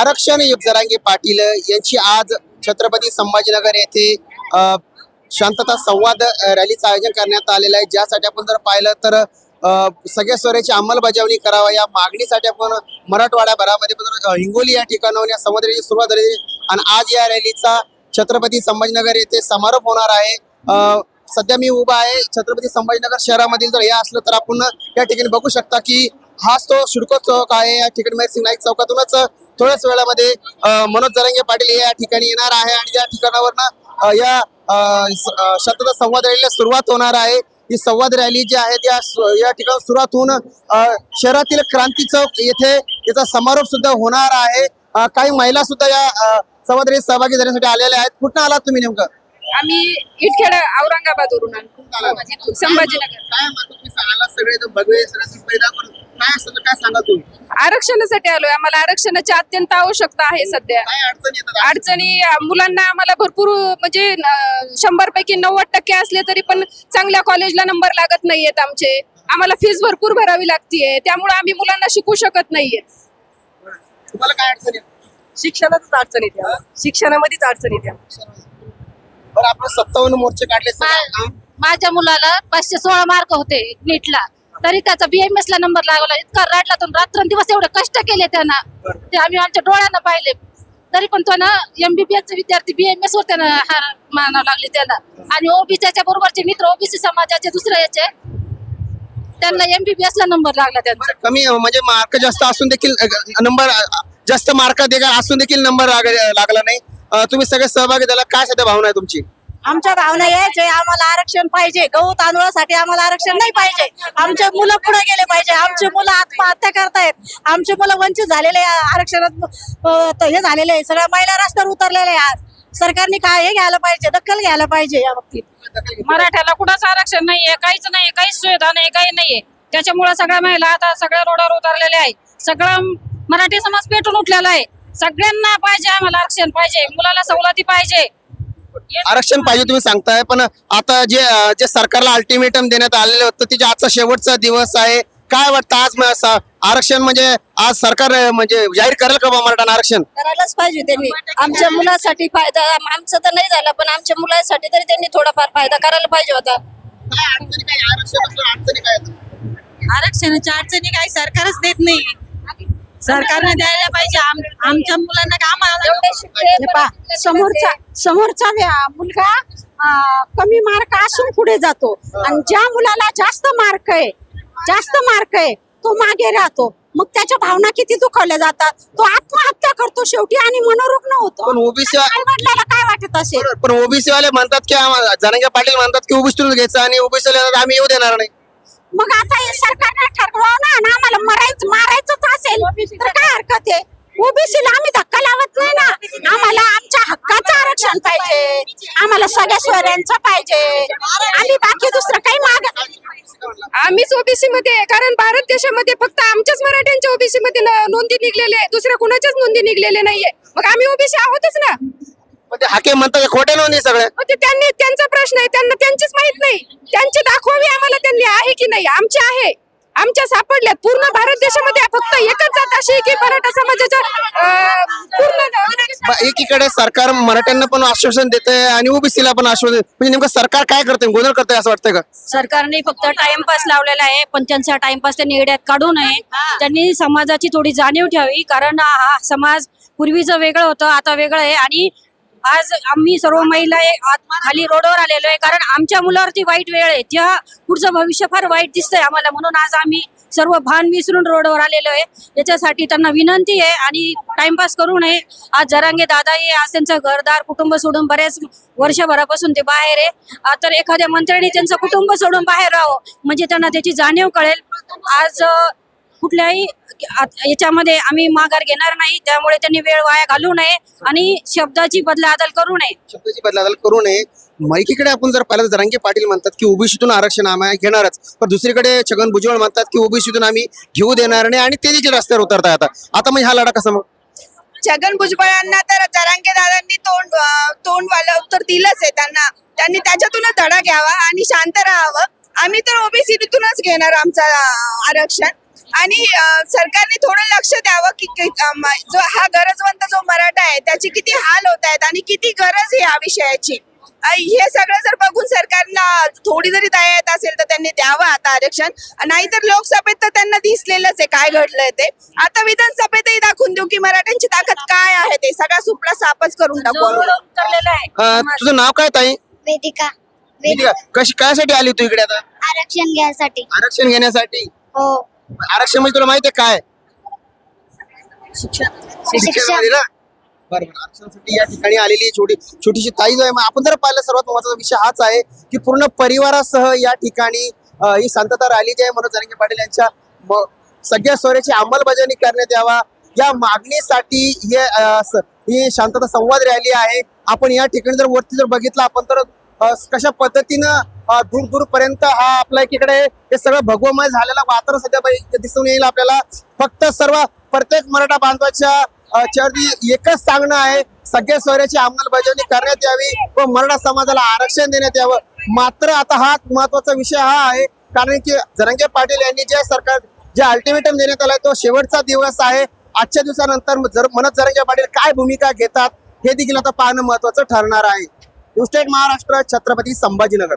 आरक्षण युग जरांगे पाटील यांची आज छत्रपती संभाजीनगर येथे शांतता संवाद रॅलीचं आयोजन करण्यात आलेलं आहे. ज्यासाठी आपण जर पाहिलं तर सगळ्या स्वराची अंमलबजावणी करावा या मागणीसाठी आपण मराठवाड्या भरामध्ये हिंगोली या ठिकाणाहून या संवाद रॅलीची सुरुवात झाली आणि आज या रॅलीचा छत्रपती संभाजीनगर येथे समारोप होणार आहे. सध्या मी उभा आहे. छत्रपती संभाजीनगर शहरामधील जर हे असलं तर आपण या ठिकाणी बघू शकता की हाच तो शिडको चौक आहे. या ठिकाणी महेश नाईक चौकातूनच थोड्याच वेळामध्ये मनोज जरंगे पाटील हे या ठिकाणी येणार आहे आणि या ठिकाणावरनं या शांतता संवाद रॅलीला सुरुवात होणार आहे. ही संवाद रॅली जी आहे त्या या ठिकाणी सुरुवात होऊन शहरातील क्रांती चौक येथे याचा समारोप सुद्धा होणार आहे. काही महिला सुद्धा या संवाद रॅलीत सहभागी झाल्यासाठी आलेल्या आहेत. कुठं आलात तुम्ही नेमकं? आम्ही इटखेड औरंगाबाद वरून संभाजीनगर. काय म्हणतो तुम्ही? सांगायला सगळे काय असतं तर काय सांगा तुम्ही? आरक्षणासाठी आलोय. आम्हाला आरक्षणाची अत्यंत आवश्यकता आहे सध्या. काय अडचण येतात अडचणी अं, मुलांना आम्हाला भरपूर म्हणजे शंभर पैकी नव्वद टक्के असले तरी पण चांगल्या कॉलेजला नंबर लागत नाहीयेत आमचे. आम्हाला फीस भरपूर भरावी लागतीये. त्यामुळे आम्ही मुलांना शिकू शकत नाहीये. तुम्हाला काय अडचण येते शिक्षणातच अडचण येते. शिक्षणामध्येच अडचण येते बरं आपण सत्तावन्न मोर्चे काढले सगळे. माझ्या मुलाला पाचशे सोळा मार्क होते नीटला. तरी त्याचा बीएमएस ला नंबर लागला. इतका रडला तो. रात्रंदिवस एवढे कष्ट केले त्यांना. ते आम्ही आमच्या डोळ्यानं पाहिले. तरी पण तो ना एमबीबीएस चे विद्यार्थी बीएमएस वर त्यानं हार मानावं लागले त्याला. आणि ओबीसीच्या बरोबरचे मित्र ओबीसी समाजाचे दुसरे याचे त्यांना एमबीबीएस ला नंबर लागला त्यांचा. कमी म्हणजे मार्क जास्त असून देखील नंबर जास्त मार्क देखील असून देखील नंबर लागला नाही. तुम्ही सगळे सहभागी झाला. काय सध्या भावना आहे तुमची? आमच्या भावना यायच आहे आम्हाला आरक्षण पाहिजे. गहू तांदूळासाठी आम्हाला आरक्षण नाही पाहिजे. आमचे मुलं पुढे गेले पाहिजे. आमचे मुलं आत्महत्या करतायत. आमचे मुलं वंचित झालेले आहे, आरक्षणात हे झालेले आहे. सगळ्या महिला रस्त्यावर उतरलेल्या आहे आज सरकारने काय हे घ्यायला पाहिजे? दखल घ्यायला पाहिजे या बाबतीत. मराठ्याला कुणाचं आरक्षण नाहीये. काहीच नाही काहीच सुविधा नाही. काही नाहीये. त्याच्यामुळे सगळ्या महिला आता सगळ्या रोडावर उतरलेल्या आहे सगळं मराठी समाज पेटून उठलेला आहे. सगळ्यांना पाहिजे आम्हाला आरक्षण पाहिजे. मुलाला सवलती पाहिजे. आरक्षण पाहिजे तुम्ही सांगताय पण आता जे जे सरकारला अल्टिमेटम देण्यात आलेलं होतं त्याच्या आजचा शेवटचा दिवस आहे. काय वाटतं आज आरक्षण म्हणजे आज सरकार म्हणजे जाहीर करेल का बा मराठा आरक्षण? करायलाच पाहिजे त्यांनी. आमच्या मुलासाठी फायदा आमचं तर नाही झालं पण आमच्या मुलासाठी तरी त्यांनी थोडाफार फायदा करायला पाहिजे होता. काय अडचणी काय काय? आरक्षणाच्या अडचणी काही सरकारच देत नाही. सरकारने द्यायला पाहिजे. आम- आमच्या मुलांना का हे समोरचा समोरचा मुलगा कमी मार्क असून पुढे जातो. आणि ज्या मुलाला जास्त मार्क आहे जास्त मार्क आहे तो मागे राहतो. मग त्याच्या भावना किती दुखावल्या जातात? तो आत्महत्या करतो शेवटी आणि मनोरुग्ण होतो. पण ओबीसी वडिलाला काय वाटत असेल? पण ओबीसी वाले म्हणतात की आम्हाला- जरांगे पाटील म्हणतात की ओबीसीतूनच घ्यायचं आणि ओबीसी आम्ही येऊ देणार नाही. मग आता हे सरकारने ठरवलं ना आम्हाला मरायचं मारायचंच असेल तर काय हरकत आहे? ओबीसीला आम्ही धक्का लावत नाही ना आम्हाला आमच्या हक्काचं आरक्षण पाहिजे आम्हाला सगळ्या सोयऱ्यांचं पाहिजे. आम्ही बाकी दुसरं काही माग आम्हीच ओबीसी मध्ये आहे. कारण भारत देशामध्ये फक्त आमच्याच मराठ्यांच्या ओबीसी मध्ये न- नोंदी निघलेले आहे दुसऱ्या कुणाच्याच नोंदी निघलेले नाहीये. मग आम्ही ओबीसी आहोतच ना. पण ते हाके म्हणतात हे खोटे नोंदी सगळे. मग ते त्यांनी त्यांचा प्रश्न आहे. त्यांना त्यांचीच माहीत नाही. त्यांची दाखवावी आम्हाला त्यांनी आहे की नाही. आमची आहे. आमच्या सापडल्यात. पूर्ण भारत देशामध्ये फक्त एकच जात अशी आहे की मराठा समाजाच्या पूर्ण एकीकडे सरकार मराठ्यांना पण आश्वासन देते आणि ओबीसीला पण आश्वासन देते. म्हणजे नेमकं सरकार काय करते गोंधळ करते असं वाटतंय का? सरकारने फक्त टाइमपास लावलेला आहे पण त्यांचा टाइमपास त्यांनी येड्यात काढू नये. त्यांनी समाजाची थोडी जाणीव ठेवावी कारण हा समाज पूर्वीचं वेगळं होतं आता वेगळं आहे. आणि आज आम्ही सर्व महिला खाली रोडवर आलेलो आहे. कारण आमच्या मुलावरती वाईट वेळ आहे. त्या पुढचं भविष्य फार वाईट दिसतंय आम्हाला. म्हणून आज आम्ही सर्व भान विसरून रोडवर आलेलो आहे. याच्यासाठी त्यांना विनंती आहे आणि टाइमपास करू नये. आज जरांगे दादाही आज त्यांचं घरदार कुटुंब सोडून बऱ्याच वर्षभरापासून ते बाहेर आहे. तर एखाद्या मंत्र्याने त्यांचं कुटुंब सोडून बाहेर राहावं. म्हणजे त्यांना त्याची जाणीव कळेल. आज कुठल्याही याच्यामध्ये आम्ही माघार घेणार नाही त्यामुळे त्यांनी वेळ वाया घालू नये आणि शब्दाची बदलाबदल करू नये. शब्दाची बदलाबदल करू नये. म एकीकडे आपण जर पाहिलं तर जरांगे पाटील म्हणतात की ओबीसीतून आरक्षण आम्ही घेणारच. पण दुसरीकडे छगन भुजबळ म्हणतात की ओबीसीतून आम्ही घेऊ देणार नाही आणि ते देखील रस्त्यावर उतरताय आता. आता म्हणजे हा लढा कसा मग? छगन भुजबळांना तर जरांगे दादांनी तोंड अं, तोंडवालं उत्तर दिलंच आहे त्यांना. त्यांनी त्याच्यातूनच धडा घ्यावा आणि शांत राहावं. आम्ही तर ओबीसीतूनच घेणार आमचं आरक्षण. आणि सरकारने थोडं लक्ष द्यावं की जो हा गरजवंत जो मराठा आहे त्याचे किती हाल होत आहेत आणि किती गरज आहे या विषयाची. हे सगळं जर बघून सरकारला थोडी जरी दया येत असेल तर त्यांनी द्यावं आता आरक्षण. नाहीतर लोकसभेत तर त्यांना दिसलेलंच आहे काय घडलंय ते. आता विधानसभेतही दाखवून देऊ की मराठ्यांची ताकद काय आहे ते. सगळा सुपडा सापच करून टाकू तुझं नाव काय ताई? वेदिका. वेदिका, कशी कायसाठी आली तू इकडे आता? आरक्षण घ्यायसाठी. आरक्षण घेण्यासाठी? हो. आरक्षण म्हणजे तुला माहिती आहे काय? शिक्षण शिक्षणामध्ये ना? बरं बरं आरक्षणासाठी या ठिकाणी आलेली छोटी छोटीशी ताई जो आहे मग आपण जर पाहिलं सर्वात महत्त्वाचा विषय हाच आहे की पूर्ण परिवारासह या ठिकाणी अ, ही शांतता रॅली जी आहे मनोज जरांगे पाटील यांच्या म- सगळ्या सोयऱ्याची अंमलबजावणी करण्यात यावा. या मागणीसाठी हे अ, स- ही शांतता संवाद रॅली आहे. आपण या ठिकाणी जर वरती जर बघितलं आपण तर कशा पद्धतीनं दूर दूर पर्यंत हा आपल्या एकीकडे हे सगळं भगवमय झालेला वातावरण सध्या दिसून येईल आपल्याला. फक्त सर्व प्रत्येक मराठा बांधवाच्या चरणी एकच सांगणं आहे सगळ्या सोयऱ्याची अंमलबजावणी करण्यात यावी व मराठा समाजाला आरक्षण देण्यात यावं. मात्र आता हा महत्त्वाचा विषय हा आहे कारण की जरंगे पाटील यांनी जे सरकार जे अल्टिमेटम देण्यात आलाय तो शेवटचा दिवस आहे. आजच्या दिवसानंतर जर मनोज जरंगे पाटील काय भूमिका घेतात हे देखील आता पाहणं महत्वाचं ठरणार आहे. न्यूज महाराष्ट्र छत्रपती संभाजीनगर.